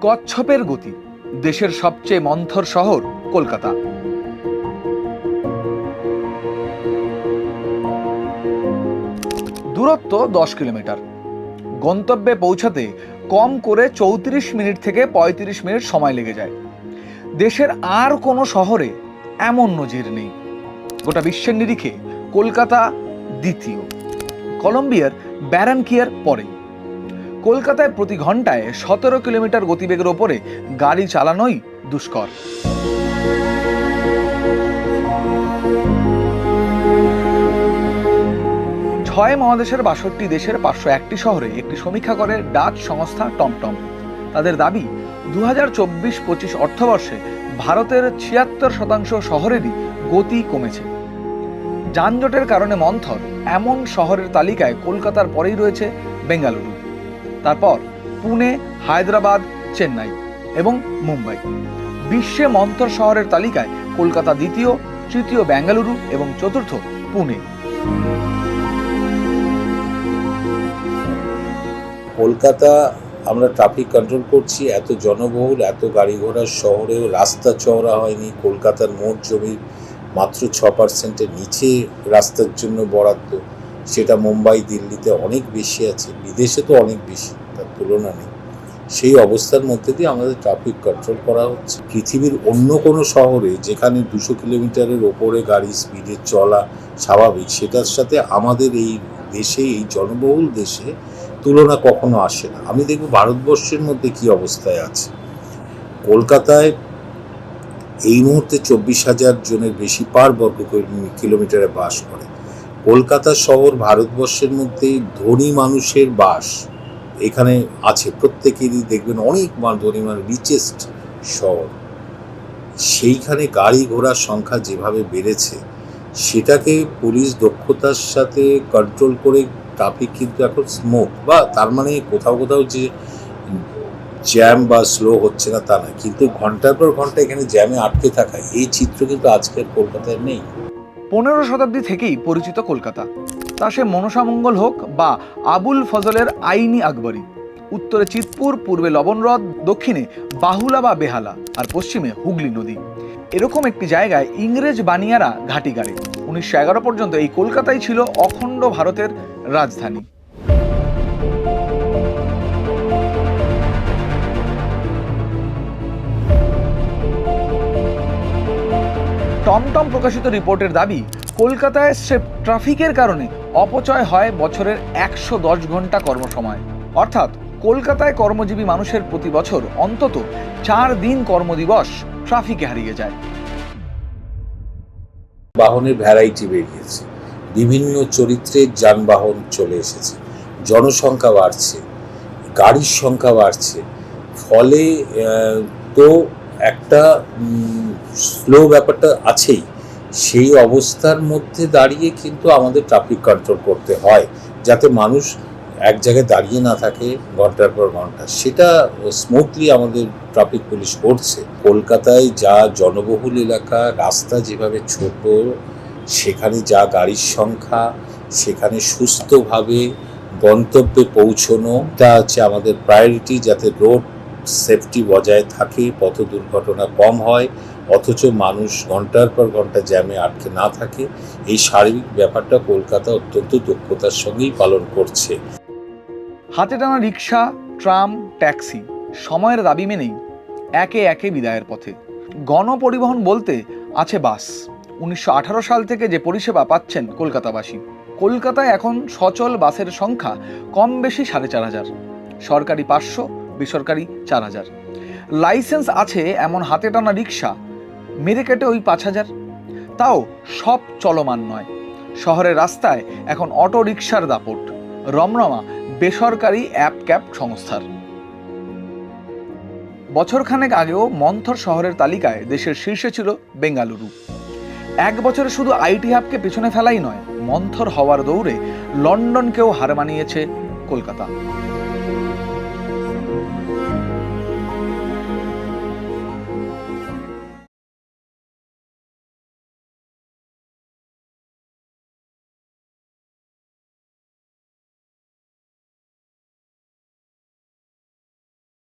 কচ্ছপের গতি, দেশের সবচেয়ে মন্থর শহর কলকাতা। দূরত্ব দশ কিলোমিটার। গন্তব্যে পৌঁছাতে কম করে চৌত্রিশ মিনিট থেকে পঁয়ত্রিশ মিনিট সময় লেগে যায়। দেশের আর কোনো শহরে এমন নজির নেই। গোটা বিশ্বের নিরিখে কলকাতা দ্বিতীয়। কলম্বিয়ার ব্যারানকিয়ার পরে। কলকাতায় প্রতি ঘন্টায় সতেরো কিলোমিটার গতিবেগের ওপরে গাড়ি চালানোই দুষ্কর। ছয় মহাদেশের বাষট্টি দেশের পাঁচশো একটি শহরে একটি সমীক্ষা করে ডাচ সংস্থা টমটম। তাদের দাবি দু হাজার চব্বিশ পঁচিশ অর্থবর্ষে ভারতের ছিয়াত্তর শতাংশ শহরেরই গতি কমেছে। যানজটের কারণে মন্থর এমন শহরের তালিকায় কলকাতার পরেই রয়েছে বেঙ্গালুরু। তারপর পুনে, হায়দ্রাবাদ, চেন্নাই এবং মুম্বাই। বিশ্বে মন্থর শহরের তালিকায় কলকাতা দ্বিতীয়, তৃতীয় বেঙ্গালুরু এবং চতুর্থ পুনে। কলকাতা আমরা ট্রাফিক কন্ট্রোল করছি, এত জনবহুল, এত গাড়ি ঘোড়ার শহরেও রাস্তা চওড়া হয়নি, কলকাতার মোট জমির মাত্র ছ পার্সেন্টের নিচে রাস্তার জন্য বরাদ্দ। সেটা মুম্বাই, দিল্লিতে অনেক বেশি আছে, বিদেশে তো অনেক বেশি, তার তুলনা নেই। সেই অবস্থার মধ্যে দিয়ে আমাদের ট্রাফিক কন্ট্রোল করা হচ্ছে। পৃথিবীর অন্য কোনো শহরে যেখানে দুশো কিলোমিটারের ওপরে গাড়ি স্পিডে চলা স্বাভাবিক, সেটার সাথে আমাদের এই দেশে, এই জনবহুল দেশে তুলনা কখনো আসে না। আমি দেখব ভারতবর্ষের মধ্যে কি অবস্থায় আছে। কলকাতায় এই মুহূর্তে চব্বিশ হাজার জনের বেশি পার বর্গ কিলোমিটারে বাস করে। কলকাতা শহর ভারতবর্ষের মধ্যে ধনী মানুষের বাস এখানে আছে। প্রত্যেকেরই দেখবেন অনেক ধনী মানুষ রিচেস্ট শহর। সেইখানে গাড়ি ঘোড়ার সংখ্যা যেভাবে বেড়েছে, সেটাকে পুলিশ দক্ষতার সাথে কন্ট্রোল করে ট্রাফিক কিন্তু এখন স্মুথ বা তার মানে কোথাও কোথাও যে জ্যাম বা স্লো হচ্ছে না তা না। কিন্তু ঘণ্টার পর ঘণ্টা এখানে জ্যামে আটকে থাকা, এই চিত্র কিন্তু আজকের কলকাতায় নেই। পনেরো শতাব্দী থেকেই পরিচিত কলকাতা। তা সে মনসামঙ্গল হোক বা আবুল ফজলের আইনি আকবরী। উত্তরে চিতপুর, পূর্বে লবণ হ্রদ দক্ষিণে বাহুলা বা বেহালা, আর পশ্চিমে হুগলি নদী। এরকম একটি জায়গায় ইংরেজ বানিয়ারা ঘাটি গাড়ে। উনিশশো এগারো পর্যন্ত এই কলকাতাই ছিল অখণ্ড ভারতের রাজধানী। টমটম প্রকাশিত রিপোর্টের দাবি, কলকাতায় স্রেফ ট্রাফিকের কারণে অপচয় হয় বছরের একশো দশ ঘণ্টা কর্মসময়। অর্থাৎ কলকাতায় কর্মজীবী মানুষের প্রতি বছর অন্তত চার দিন কর্মদিবস ট্রাফিকে হারিয়ে যায়। বাহনের ভ্যারাইটি বেরিয়েছে। বিভিন্ন চরিত্রের যানবাহন চলে এসেছে। জনসংখ্যা বাড়ছে। গাড়ির সংখ্যা বাড়ছে। ফলে তো একটা স্লো ব্যাপারটা আছেই। সেই অবস্থার মধ্যে দাঁড়িয়ে কিন্তু আমাদের ট্রাফিক কন্ট্রোল করতে হয়, যাতে মানুষ এক জায়গায় দাঁড়িয়ে না থাকে ঘণ্টার পর ঘণ্টা। সেটা স্মুথলি আমাদের ট্রাফিক পুলিশ করছে। কলকাতায় যা জনবহুল এলাকা, রাস্তা যেভাবে ছোট, সেখানে যা গাড়ির সংখ্যা, সেখানে সুস্থভাবে গন্তব্যে পৌঁছনো তা হচ্ছে আমাদের প্রায়োরিটি যাতে রোড সেফটি বজায় থাকে, পথ দুর্ঘটনা কম হয়, অথচ মানুষ ঘণ্টার পর ঘণ্টা জ্যামে আটকে না থাকে। এই শারীরিক ব্যাপারটা কলকাতা অত্যন্ত দক্ষতার সঙ্গেই পালন করছে। হাতে টানা রিক্সা ট্রাম, ট্যাক্সি, সময়ের দাবি মেনেই একে একে বিদায়ের পথে। গণপরিবহন বলতে আছে বাস। উনিশশো আঠারো সাল থেকে যে পরিষেবা পাচ্ছেন কলকাতাবাসী, কলকাতায় এখন সচল বাসের সংখ্যা কম বেশি সাড়ে চার হাজার। সরকারি পাঁচশো বেসরকারি চার হাজার। লাইসেন্স আছে এমন হাতে টানা রিক্সা মেরে কেটে ওই পাঁচ হাজার। তাও সব চলমান নয়। শহরের রাস্তায় এখন অটো রিক্সার দাপট। রমরমা বেসরকারি অ্যাপ ক্যাব সংস্থার। বছরখানেক আগেও মন্থর শহরের তালিকায় দেশের শীর্ষে ছিল বেঙ্গালুরু। এক বছরে শুধু আইটি হাবকে পেছনে ফেলাই নয়, মন্থর হওয়ার দৌড়ে লন্ডনকেও হার মানিয়েছে কলকাতা।